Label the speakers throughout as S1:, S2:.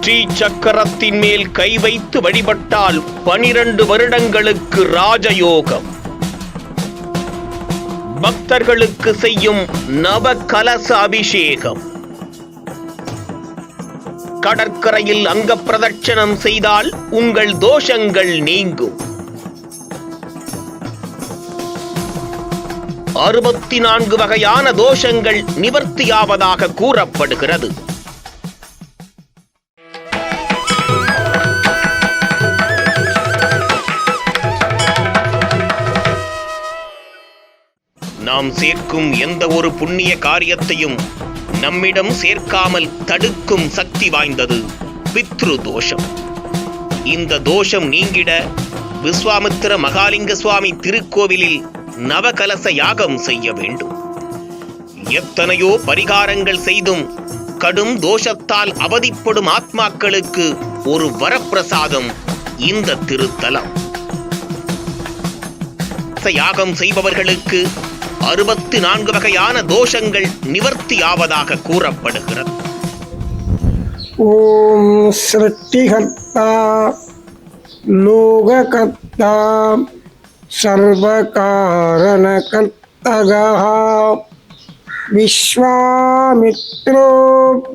S1: ஸ்ரீ சக்கரத்தின் மேல் கை வைத்து வழிபட்டால் பனிரண்டு வருடங்களுக்கு ராஜயோகம். பக்தர்களுக்கு செய்யும் நவ கலச அபிஷேகம். கடற்கரையில் அங்க பிரதட்சணம் செய்தால் உங்கள் தோஷங்கள் நீங்கும். அறுபத்தி நான்கு வகையான தோஷங்கள் நிவர்த்தியாவதாக கூறப்படுகிறது. நாம் சேர்க்கும் எந்த ஒரு புண்ணிய காரியத்தையும் நம்மிடம் சேர்க்காமல் தடுக்கும் சக்தி வாய்ந்தது பித்ரு தோஷம். இந்த தோஷம் நீங்கிட விஸ்வாமித்திர மகாலிங்க சுவாமி திருக்கோவிலில் நவகலச யாகம் செய்ய வேண்டும். எத்தனையோ பரிகாரங்கள் செய்தும் கடும் தோஷத்தால் அவதிப்படும் ஆத்மாக்களுக்கு ஒரு வரப்பிரசாதம் இந்த திருத்தலம். யாகம் செய்பவர்களுக்கு அறுபத்தி நான்கு வகையான தோஷங்கள் நிவர்த்தி ஆவதாக கூறப்படுகிறது
S2: ॐ सृष्टिकर्ता लोककर्ता सर्वकारणकर्तगः विश्वामित्रो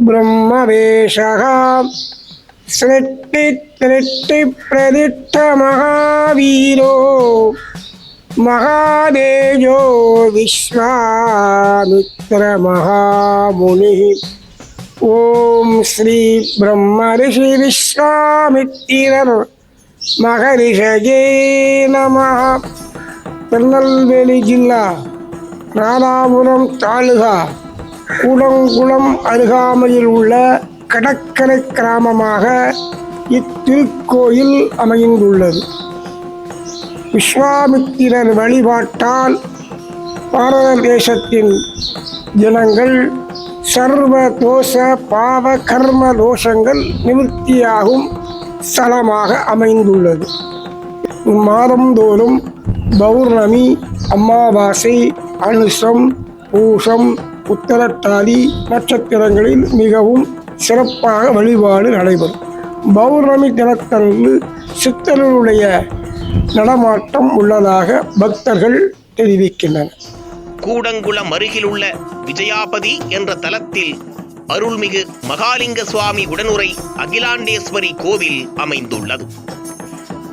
S2: ब्रह्मवेषः सृष्टितृष्टिप्रदिष्टमहावीरो महादेजो विश्वामित्रमहामुनिः ஓம் ஸ்ரீ பிரம்ம ரிஷி விஸ்வாமித்திரர் மகரிஷகே நம திருநெல்வேலி ஜில்லா ராதாபுரம் தாலுகா கூடங்குளம் அருகாமையில் உள்ள கடற்கரை கிராமமாக இத்திருக்கோயில் அமைந்துள்ளது விஸ்வாமித்திரர் வழிபாட்டால் பாரத தேசத்தின் ஜனங்கள் சர்வ தோஷ பாவ கர்ம தோஷங்கள் நிவர்த்தியாகும் ஸ்தலமாக அமைந்துள்ளது. மாதந்தோறும் பௌர்ணமி அமாவாசை அனுஷம் பூஷம் உத்தரட்டாதி நட்சத்திரங்களில் மிகவும் சிறப்பாக வழிபாடு நடைபெறும். பௌர்ணமி தினத்தன்று சித்தர்களுடைய நடமாட்டம் உள்ளதாக பக்தர்கள் தெரிவிக்கின்றனர்.
S1: கூடங்குளம் அருகில் உள்ள விஜயாபதி என்ற தலத்தில் அருள்மிகு மகாலிங்க சுவாமி உடனுரை அகிலாண்டேஸ்வரி கோவில் அமைந்துள்ளது.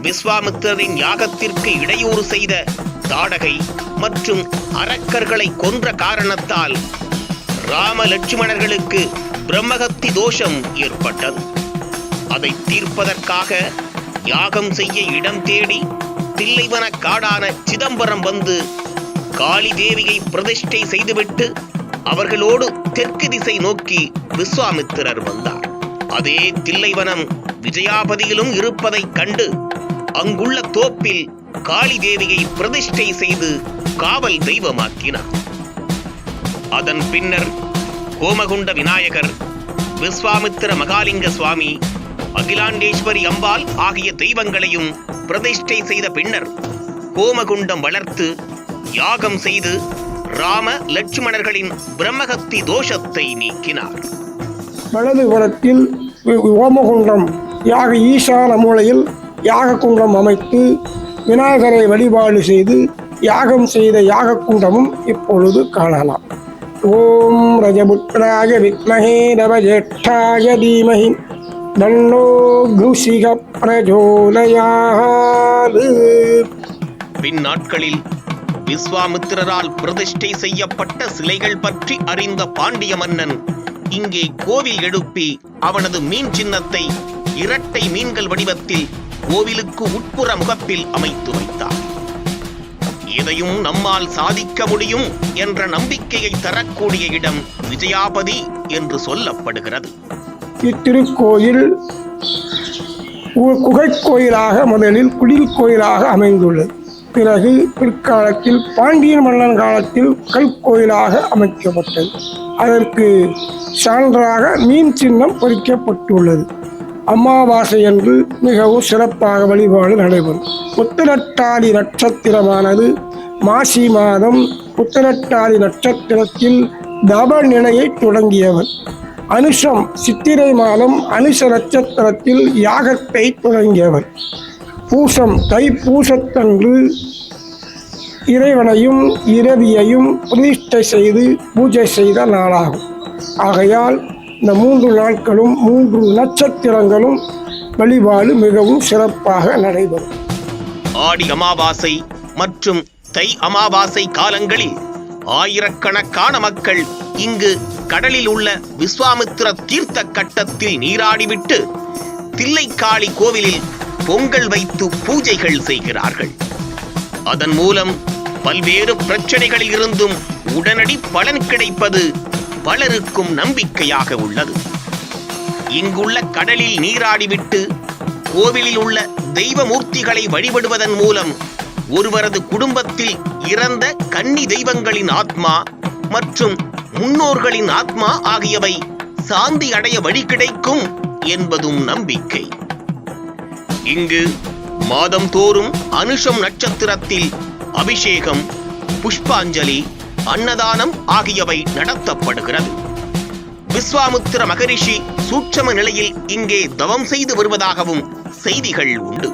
S1: விஸ்வாமித்திரரின் யாகத்திற்கு இடையூறு செய்த தாடகை மற்றும் அரக்கர்களை கொன்ற காரணத்தால் ராம லட்சுமணர்களுக்கு பிரம்மகத்தி தோஷம் ஏற்பட்டது. அதை தீர்ப்பதற்காக யாகம் செய்ய இடம் தேடி தில்லைவன காடான சிதம்பரம் வந்து காளி தேவியை பிரதிஷ்டை செய்துவிட்டு அவர்களோடு தெற்கு திசை நோக்கி விஸ்வாமித்திரர் வந்தார். அதே தில்லைவனம் விஜயாபதியிலும் இருப்பதைக் கண்டு அங்குள்ள தோப்பில் காளி தேவியை பிரதிஷ்டை செய்து காவல் தெய்வமாக்கினார். அதன் பின்னர் கோமகுண்ட விநாயகர் விஸ்வாமித்திர மகாலிங்க சுவாமி அகிலாண்டேஸ்வரி அம்பாள் ஆகிய தெய்வங்களையும் பிரதிஷ்டை செய்த பின்னர் கோமகுண்டம் வளர்த்து யாகம் செய்து ராம லட்சுமணர்களின் பிரம்மகத்தி தோஷத்தை நீக்கினார்.
S2: வலது புறத்தில் வி- ஓமகுண்டம் யாக ஈசான மூலையில் யாக குண்டம் அமைத்து விநாயகரை வழிபாடு செய்து யாகம் செய்த யாக குண்டமும் இப்பொழுது காணலாம். ஓம் ரஜபுத்ராய வித்மகே நவஜேஷ்டாய தீமகி. தன்னோ குசிக பிரஜோதயாது
S1: பின் நாட்களில் விஸ்வாமித்திரரால் பிரதிஷ்டை செய்யப்பட்ட சிலைகள் பற்றி அறிந்த பாண்டிய மன்னன் இங்கே கோவில் எழுப்பி அவனது மீன் சின்னத்தை இரட்டை மீன்கள் வடிவத்தில் கோவிலுக்கு உட்புற முகப்பில் அமைத்து வைத்தார் எதையும் நம்மால் சாதிக்க முடியும் என்ற நம்பிக்கையை தரக்கூடிய இடம் விஜயாபதி என்று சொல்லப்படுகிறது
S2: இத்திருக்கோயில் கு- முதலில் குடில் கோயிலாக அமைந்துள்ளது. பிறகு பிற்காலத்தில் பாண்டியன் மன்னன் காலத்தில் கல்கோயிலாக அமைக்கப்பட்டது. அதற்கு சான்றாக மீன் சின்னம் பொறிக்கப்பட்டுள்ளது. அமாவாசை என்று மிகவும் சிறப்பாக வழிபாடு நடைபெறும். புத்தனட்டாதி நட்சத்திரமானது மாசி மாதம் புத்தனட்டாதி நட்சத்திரத்தில் தப நிலையை தொடங்கியவர் அனுஷம் சித்திரை மாதம் அனுஷ நட்சத்திரத்தில் யாகத்தை தொடங்கியவர். பூசம் தைப்பூசத்தன்று இறைவனையும் இரவியையும் பிரதிஷ்டை செய்து பூஜை செய்த நாளாகும். ஆகையால் இந்த மூன்று நாட்களும் மூன்று நட்சத்திரங்களும் வழிபாடு மிகவும் சிறப்பாக நடைபெறும்.
S1: ஆடி அமாவாசை மற்றும் தை அமாவாசை காலங்களில் ஆயிரக்கணக்கான மக்கள் இங்கு கடலில் உள்ள விஸ்வாமித்திர தீர்த்த கட்டத்தில் நீராடிவிட்டு தில்லைக்காளி கோவிலில் பொங்கல் வைத்து பூஜைகள் செய்கிறார்கள். அதன் மூலம் பல்வேறு பிரச்சனைகளில் இருந்தும் உடனடி பலன் கிடைப்பது பலருக்கும் நம்பிக்கையாக உள்ளது. இங்குள்ள கடலில் நீராடிவிட்டு கோவிலில் உள்ள தெய்வ மூர்த்திகளை வழிபடுவதன் மூலம் ஒருவரது குடும்பத்தில் இறந்த கன்னி தெய்வங்களின் ஆத்மா மற்றும் முன்னோர்களின் ஆத்மா ஆகியவை சாந்தி அடைய வழி கிடைக்கும் என்பதும் நம்பிக்கை. இங்கு மாதம் தோறும் அனுஷம் நட்சத்திரத்தில் அபிஷேகம் புஷ்பாஞ்சலி அன்னதானம் ஆகியவை நடத்தப்படுகிறது. விஸ்வாமுத்திர மகரிஷி சூட்சம நிலையில் இங்கே தவம் செய்து வருவதாகவும் செய்திகள் உண்டு.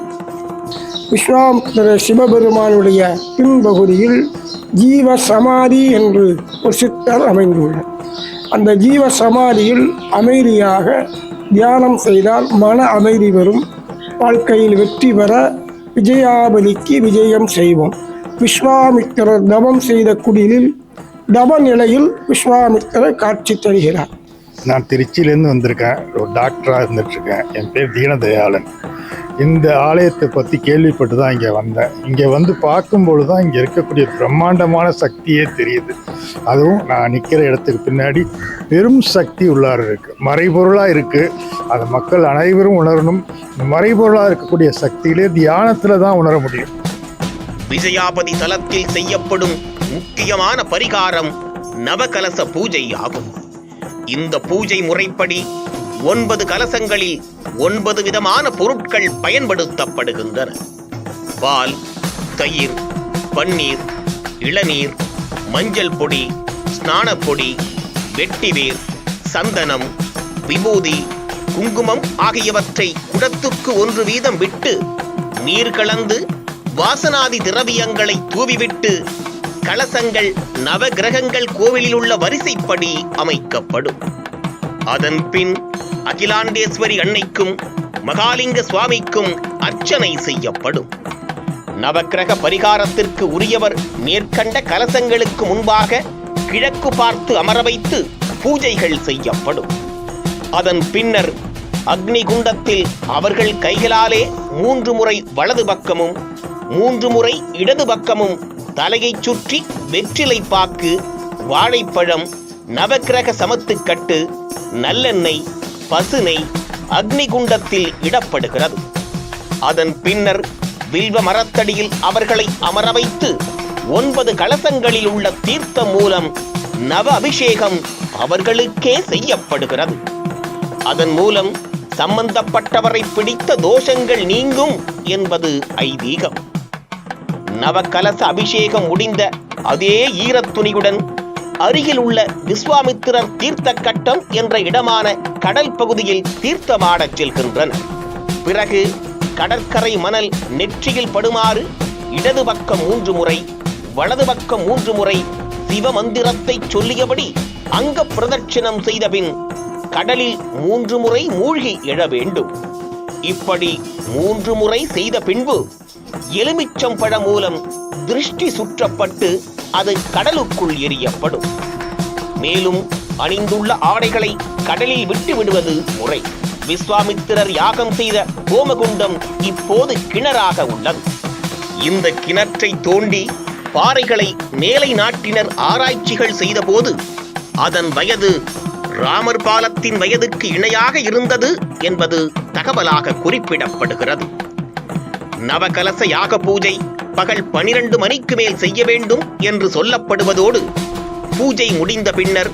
S2: விஸ்வாமித்திர சிவபெருமானுடைய பின்பகுதியில் ஜீவ சமாதி என்று ஒரு சித்தர் அமைந்துள்ளார். அந்த ஜீவ சமாதியில் அமைதியாக தியானம் செய்தால் மன அமைதி வரும் வாழ்க்கையில் வெற்றி பெற விஜயாபலிக்கு விஜயம் செய்வோம். விஸ்வாமித்திரர் தவம் செய்த குடிலில் தவ நிலையில் விஸ்வாமித்திரர் காட்சி தருகிறார்.
S3: நான் திருச்சியிலேருந்து வந்திருக்கேன். ஒரு டாக்டராக இருந்துட்டுருக்கேன். என் பேர் தீனதயாளன். இந்த ஆலயத்தை பற்றி கேள்விப்பட்டு தான் இங்கே வந்தேன். இங்கே வந்து பார்க்கும்பொழுது தான் இங்கே இருக்கக்கூடிய பிரம்மாண்டமான சக்தியே தெரியுது. அதுவும் நான் நிற்கிற இடத்துக்கு பின்னாடி பெரும் சக்தி உள்ளார இருக்குது மறைபொருளாக இருக்குது அதை மக்கள் அனைவரும் உணரணும். மறைபொருளாக இருக்கக்கூடிய சக்தியிலே தியானத்தில் தான் உணர முடியும்.
S1: விஜயாபதி தலத்தில் செய்யப்படும் முக்கியமான பரிகாரம் நவகலச பூஜை ஆகும் இந்த பூஜை முறைப்படி ஒன்பது கலசங்களில் ஒன்பது விதமான பொருட்கள் பயன்படுத்தப்படுகின்றன. பால் தயிர் பன்னீர் இளநீர் மஞ்சள் பொடி ஸ்நானப்பொடி வெட்டிவேர் சந்தனம் விபூதி குங்குமம் ஆகியவற்றை குடத்துக்கு ஒன்று வீதம் விட்டு நீர் கலந்து வாசனாதி திரவியங்களை தூவிவிட்டு கலசங்கள் நவகிரகங்கள் கோவிலில் உள்ள வரிசைப்படி அமைக்கப்படும். அதன் பின் அகிலாண்டேஸ்வரி அன்னைக்கும் மகாலிங்க சுவாமிக்கும் அர்ச்சனை செய்யப்படும். நவக்கிரக பரிகாரத்திற்கு உரியவர் மேற்கண்ட கலசங்களுக்கு முன்பாக கிழக்கு பார்த்து அமர வைத்து பூஜைகள் செய்யப்படும். அதன் பின்னர் அக்னி குண்டத்தில் அவர்கள் கைகளாலே மூன்று முறை வலது பக்கமும் மூன்று முறை இடது பக்கமும் தலையைச் சுற்றி வெற்றிலை பாக்கு வாழைப்பழம் நவக்கிரக சமத்துக்கட்டு நல்லெண்ணெய் பசுனை அக்னி குண்டத்தில் இடப்படுகிறது. அதன் பின்னர் வில்வ மரத்தடியில் அவர்களை அமர வைத்து ஒன்பது கலசங்களில் உள்ள தீர்த்தம் மூலம் நவ அபிஷேகம் அவர்களுக்கே செய்யப்படுகிறது. அதன் மூலம் சம்பந்தப்பட்டவரை பிடித்த தோஷங்கள் நீங்கும் என்பது ஐதீகம். நவகலச அபிஷேகம் முடிந்த அதே ஈரத்துணியுடன் அருகில் உள்ள விஸ்வாமித்திரர் தீர்த்த கட்டம் என்ற இடமான கடல் பகுதியில் தீர்த்தமாடச் செல்கின்றனர். பிறகு கடற்கரை மணல் நெற்றியில் படுமாறு இடது பக்கம் மூன்று முறை வலது பக்கம் மூன்று முறை சிவமந்திரத்தை சொல்லியபடி அங்க பிரதட்சிணம் செய்தபின் கடலில் மூன்று முறை மூழ்கி எழ வேண்டும். இப்படி மூன்று முறை செய்த பின்பு எலுமிச்சம் பழம் மூலம் திருஷ்டி சுற்றப்பட்டு அது கடலுக்குள் எரியப்படும் மேலும் அணிந்துள்ள ஆடைகளை கடலில் விட்டு விடுவது முறை. விஸ்வாமித்திரர் யாகம் செய்த கோமகுண்டம் இப்போது கிணறாக உள்ளது. இந்த கிணற்றை தோண்டி பாறைகளை மேலை நாட்டினர் ஆராய்ச்சிகள் செய்தபோது அதன் வயது ராமர் பாலத்தின் வயதுக்கு இணையாக இருந்தது என்பது தகவலாக குறிப்பிடப்படுகிறது. நவகலச யாக பூஜை பகல் பனிரெண்டு மணிக்கு மேல் செய்ய வேண்டும் என்று சொல்லப்படுவதோடு பூஜை முடிந்த பின்னர்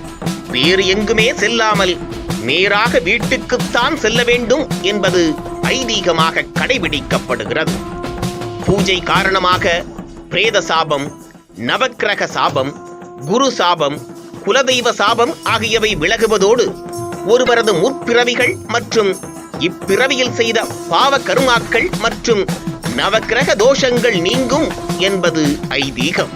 S1: வேறு எங்குமே செல்லாமல் நேராக வீட்டுக்குத்தான் செல்ல வேண்டும் என்பது ஐதீகமாக கடைபிடிக்கப்படுகிறது. பூஜை காரணமாக பிரேத சாபம் நவக்கிரக சாபம் குரு சாபம் குலதெய்வ சாபம் ஆகியவை விலகுவதோடு ஒருவரது முற்பிறவிகள் மற்றும் இப்பிறவியில் செய்த பாவ கருமாக்கள் மற்றும் நவக்கிரக தோஷங்கள் நீங்கும் என்பது ஐதீகம்.